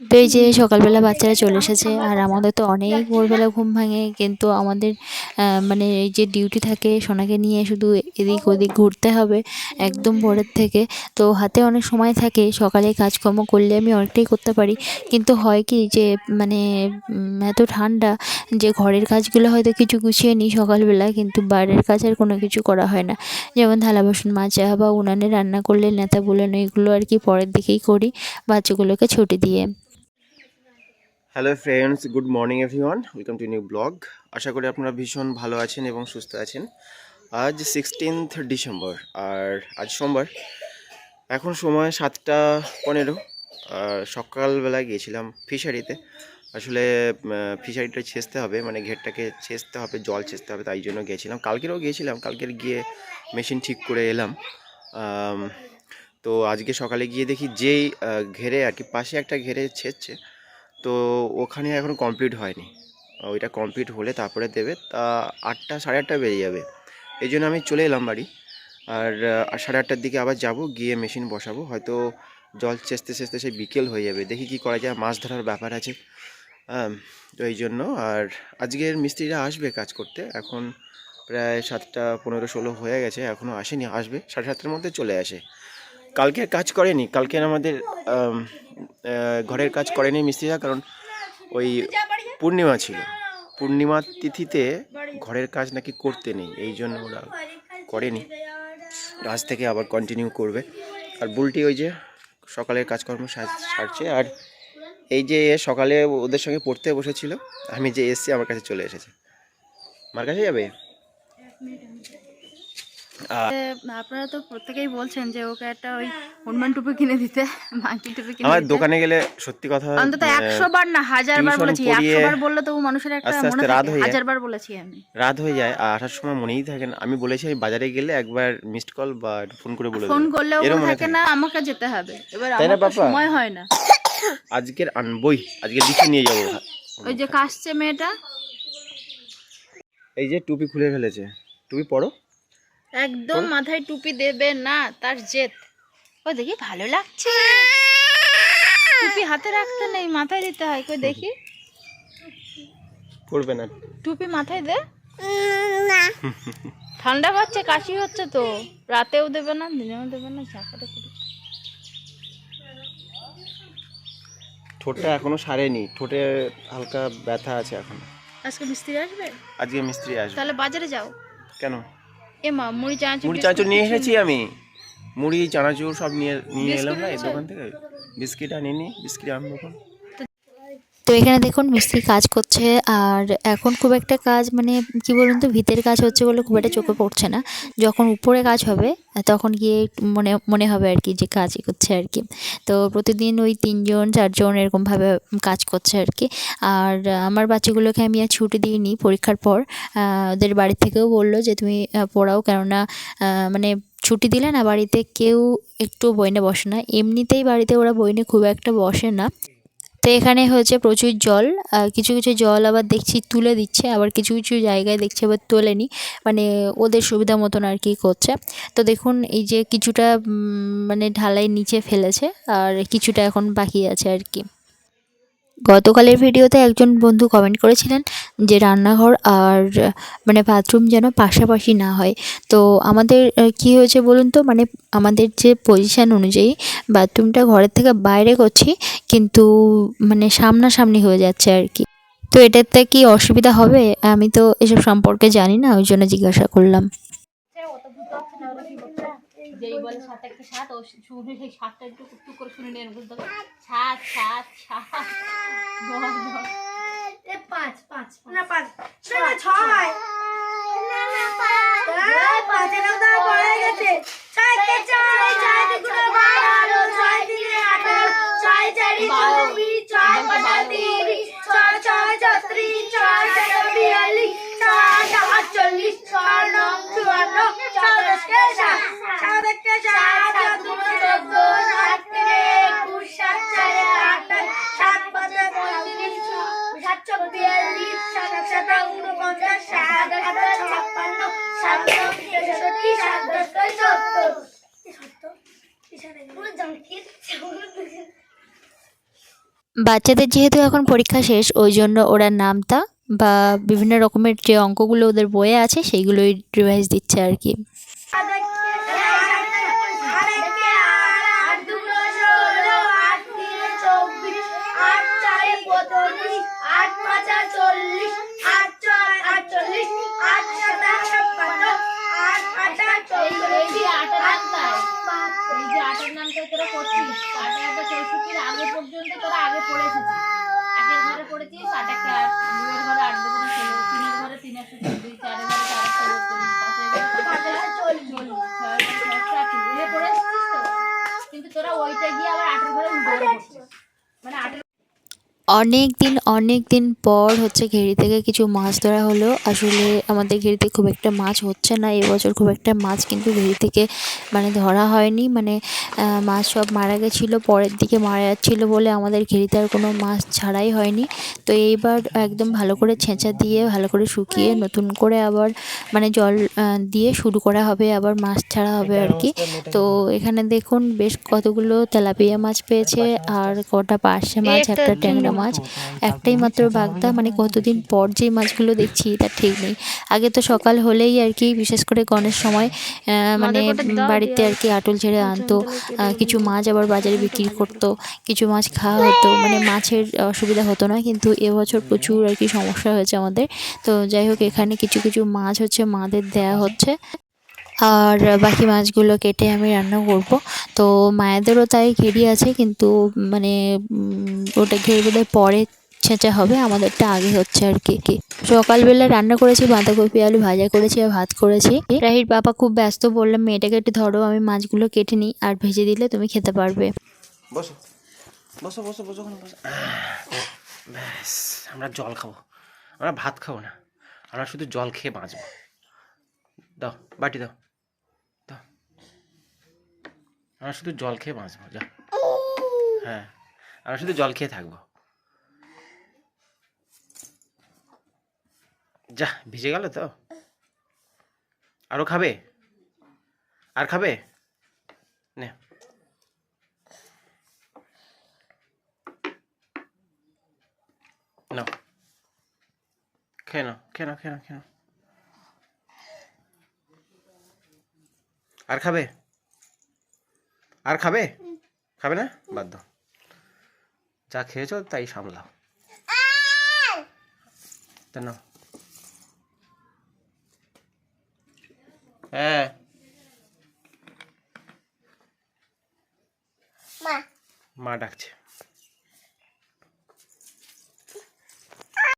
তো এই যে সকালবেলা বাচ্চারা চলে এসেছে, আর আমাদের তো অনেক ভোরবেলা ঘুম ভাঙে, কিন্তু আমাদের মানে এই যে ডিউটি থাকে, সোনাকে নিয়ে শুধু এদিক ওদিক ঘুরতে হবে, একদম ভোরের থেকে। তো হাতে অনেক সময় থাকে, সকালে কাজকর্ম করলে আমি অনেকটাই করতে পারি। কিন্তু হয় কি যে মানে এত ঠান্ডা যে ঘরের কাজগুলো হয়তো কিছু গুছিয়ে নিই সকালবেলা, কিন্তু বাইরের কাজ আর কোনো কিছু করা হয় না। যেমন থালা বাসন মাজা বা উনানে রান্না করলে নেতা বুলানো এগুলো আর কি পরের দিকেই করি, বাচ্চাগুলোকে ছুটি দিয়ে। Hello friends good morning everyone welcome to new blog আশা করি আপনারা ভীষণ ভালো আছেন এবং সুস্থ আছেন। আজ সিক্সটিনথ ডিসেম্বর আর আজ সোমবার। এখন সময় সাতটা পনেরো। আর সকালবেলা গিয়েছিলাম ফিশারিতে আসলে ফিশারিটা ছেঁচতে হবে মানে ঘেরটাকে ছেঁচতে হবে, জল ছেঁচতে হবে, তাই জন্য গিয়েছিলাম। কালকেরও গিয়েছিলাম, কালকের গিয়ে মেশিন ঠিক করে এলাম। তো আজকে সকালে গিয়ে দেখি যেই ঘেরে আর কি, পাশে একটা ঘেরে ছেঁচছে। তো ওখানে এখনও কমপ্লিট হয়নি। ওইটা কমপ্লিট হলে তারপরে দেবে, তা আটটা, সাড়ে আটটা বেজে যাবে। এই জন্য আমি চলে এলাম বাড়ি। আর সাড়ে আটটার দিকে আবার যাব, গিয়ে মেশিন বসাবো। হয়তো জল চেষ্তে চেষ্তে সে বিকেল হয়ে যাবে। দেখি কি করা যায়, মাছ ধরার ব্যাপার আছে। তো এই জন্য। আর আজকের মিস্ত্রিরা আসবে কাজ করতে। এখন প্রায় সাতটা পনেরো ষোলো হয়ে গেছে এখনও আসেনি, আসবে। সাড়ে সাতটার মধ্যে চলে আসে। কালকে কাজ করেনি, কালকে আমাদের ঘরের কাজ করেনি মিস্ত্রিরা কারণ ওই পূর্ণিমা ছিল। পূর্ণিমা তিথিতে ঘরের কাজ নাকি করতে নেই, এই জন্য ওরা করেনি। আজ থেকে আবার কন্টিনিউ করবে। আর বুলটি ওই যে সকালের কাজকর্ম সার- সারছে, আর এই যে সকালে ওদের সঙ্গে পড়তে বসেছিল, আমি যে এসছি আমার কাছে চলে এসেছে। আমার কাছে যাবে? আপনারা তো প্রত্যেকেই বলছেন যে ওকে একটা ওই হনুমান টুপি কিনে দিতে মাংকি টুপি কিনে আমার দোকানে গেলে সত্যি কথা অন্তত আহ, একশো বার না হাজার বার বলেছি। পড়িয়ে একশো বার বললে তবু মানুষের একটা মনে রাত থাকে হয়ে যায়। হাজার বার বলেছি আমি। রাত হয়ে যায় আর আসার সময় মনেই থাকে না। আমি বলেছি আমি বাজারে গেলে একবার মিসড কল বা ফোন করে বলে ফোন। করলেও মনে মনে থাকে না আমাকে যেতে হবে। এবার আমার সময় হয় না। আজকের আনবই আজকে লিখে নিয়ে যাব। ওই যে কাশছে মেয়েটা। এই যে টুপি খুলে ফেলেছে। টুপি পরো একদম মাথায় টুপি দেবে না তার জেদ। ও দেখি ভালো লাগছে? টুপি হাতে রাখতে নেই মাথায় দিতে হয়। কই দেখি। পরবে না। টুপি মাথায় দে। না। ঠান্ডা পাচ্ছে কাশি হচ্ছে তো। রাতেও দেবে না দিনেও দেবে না ঝাঁকাটা করে। ঠোঁটটা এখনও সারেনি। ঠোঁটে হালকা ব্যথা আছে এখন। আজকে মিস্ত্রি আসবে? আজকে মিস্ত্রি আসবে। তাহলে বাজারে যাও। কেন? এ মা মুড়ি চানাচুর মুড়ি চানাচুর নিয়ে এসেছি আমি। মুড়ি চানাচুর সব নিয়ে নিয়ে এলাম না এই দোকান থেকে। বিস্কিট আনিনি বিস্কিট আনব তো এখানে দেখুন মিস্ত্রি কাজ করছে, আর এখন খুব একটা কাজ মানে কি বলুন তো, ভিতের কাজ হচ্ছে বলে খুব একটা চোখে পড়ছে না। যখন উপরে কাজ হবে, তখন গিয়ে মনে মনে হবে আর কি যে কাজই করছে আর কি। তো প্রতিদিন ওই তিনজন, চারজন এরকমভাবে কাজ করছে আর কি। আর আমার বাচ্চাগুলোকে আমি আর ছুটি দিইনি পরীক্ষার পর। ওদের বাড়ি থেকেও বলল যে, তুমি পড়াও কেননা মানে ছুটি দিলে না বাড়িতে কেউ একটু বইনে বসে না। এমনিতেই বাড়িতে ওরা বইনে খুব একটা বসে না। তো এখানে হয়েছে প্রচুর জল কিছু কিছু জল আবার দেখছি তুলে দিচ্ছে, আবার কিছু কিছু জায়গায় দেখছি আবার তোলেনি মানে ওদের সুবিধা মতন আর কি করছে। তো দেখুন এই যে কিছুটা মানে ঢালাই নিচে ফেলেছে, আর কিছুটা এখন বাকি আছে আর কি। গতকালের ভিডিওতে একজন বন্ধু কমেন্ট করেছিলেন যে রান্নাঘর আর মানে বাথরুম যেন পাশাপাশি না হয়। তো আমাদের কি হয়েছে বলুন তো? মানে আমাদের যে পজিশান অনুযায়ী বাথরুমটা ঘরের থেকে বাইরে করছি, কিন্তু মানে সামনাসামনি হয়ে যাচ্ছে আর কি। তো এটাতে কি অসুবিধা হবে? আমি তো এসব সম্পর্কে জানি না, ওই জন্য জিজ্ঞাসা করলাম। সাতটা একটু করে শুনে নিয়ে বুঝতে সাত সাত সাত। বল। পাঁচ পাঁচ না পাঁচ। না না ছয়। না না পাঁচ। পাঁচ। এর দাও পড়ে গেছে। ছয় কে ছয় ছয় দুগুণে বারো ছয় তিনে আঠারো ছয় চারি চব্বিশ ছয় পাঁচা তিরিশ ছয় ছয় ছত্রিশ ছয় সাত বিয়াল্লিশ ছয় আট আটচল্লিশ ছয় নং চুয়ান্ন ছয় দশ কে সাত সাত একে সাত সাত দুগুণে চোদ্দ সাত তিনে একুশ সাত চারে আঠাশ সাত পাঁচে পঁয়ত্রিশ সাতশো বিয়াল্লিশ সাত সাত উনপঞ্চাশ সাত আট ছাপ্পান্ন সাত নয় তেষট্টি সাত দশ সত্তর পুরো জঙ্কির বাচ্চাদের যেহেতু এখন পরীক্ষা শেষ, ওই জন্য ওরা নামতা বা বিভিন্ন রকমের যে অঙ্কগুলো ওদের বইয়ে আছে, সেইগুলোই রিভাইজ দিচ্ছে আর কি এই যে আটার নামটায় এই যে আটার নামটায় তোরা করছিস আটা আটা চৌষট্টির আগে পর্যন্ত তোরা আগে পড়ে এসেছিস একের ঘরে পড়েছিস আট একটা আট দুয়ের ঘরে আট দুগুণে ষোলো তিনের ঘরে তিন একটা চব্বিশ চারের ঘরে চার একটা বত্রিশ পাঁচের ঘরে পাঁচ একটা চল্লিশ ছয়ের ঘরে ছয় একটা আটত্রিশ এভাবে পড়ে এসেছিস তো কিন্তু তোরা ওইটা গিয়ে আবার আটের ঘরে উল্টো করে পড়ছিস মানে আটের অনেক দিন অনেক দিন পর হচ্ছে ঘেরি থেকে কিছু মাছ ধরা হলো। আসলে আমাদের ঘেরিতে খুব একটা মাছ হচ্ছে না এবছর খুব একটা মাছ কিন্তু ঘেরি থেকে মানে ধরা হয়নি। মানে মাছ সব মারা গেছিল পরের দিকে মারা যাচ্ছিল বলে আমাদের ঘেরিতে আর কোনো মাছ ছাড়াই হয়নি। তো এইবার একদম ভালো করে ছেঁচা দিয়ে ভালো করে শুকিয়ে নতুন করে আবার মানে জল দিয়ে শুরু করা হবে আবার মাছ ছাড়া হবে আর কি। তো এখানে দেখুন বেশ কতগুলো তেলাপিয়া মাছ পেয়েছে আর কটা পার্শে মাছ একটা ট্যাংরা মাছ একটাই মাত্র বাগদা মানে কতদিন পর যে মাছগুলো দেখছি তার ঠিক নেই। আগে তো সকাল হলেই আর কি বিশেষ করে গণের সময় মানে বাড়িতে আর কি আটল ছেড়ে আনতো। কিছু মাছ আবার বাজারে বিক্রি করতো কিছু মাছ খাওয়া হতো মানে মাছের অসুবিধা হতো না কিন্তু এবছর প্রচুর আর কি সমস্যা হয়েছে আমাদের। তো যাই হোক এখানে কিছু কিছু মাছ হচ্ছে মাদের দেয়া হচ্ছে। আর বাকি মাছগুলো কেটে আমি রান্না করব। তো মায়েদেরও তাই ঘেরি আছে, কিন্তু মানে ওটা ঘেরি বোধহয় পরে ছেঁচা হবে, আমাদেরটা আগে হচ্ছে আর কি কি। সকালবেলা রান্না করেছি, বাঁধাকপি, আলু ভাজা করেছি আর ভাত করেছি। রাহির বাবা খুব ব্যস্ত, বললাম, মেয়েটাকে একটু ধরো, আমি মাছগুলো কেটে নিই, আর ভেজে দিলে তুমি খেতে পারবে। বসো বসো বসো বসো। ব্যাস, আমরা জল খাব, আমরা ভাত খাব না, আমরা শুধু জল খেয়ে বাঁচবো। দাও, বাটি দাও। আমরা শুধু জল খেয়ে বাঁচবো যা। হ্যাঁ আমরা শুধু জল খেয়ে থাকব। যা ভিজে গেল তো। আরও খাবে? আর খাবে? নে। নাও। খেয়ে নাও খেয়ে নাও খেয়ে নাও খেয়ে নাও। আর খাবে? আর খাবে? খাবে না? বাধ্য যা খেয়েছো তাই সামলাও। কেন হ্যাঁ। মা ডাকছে।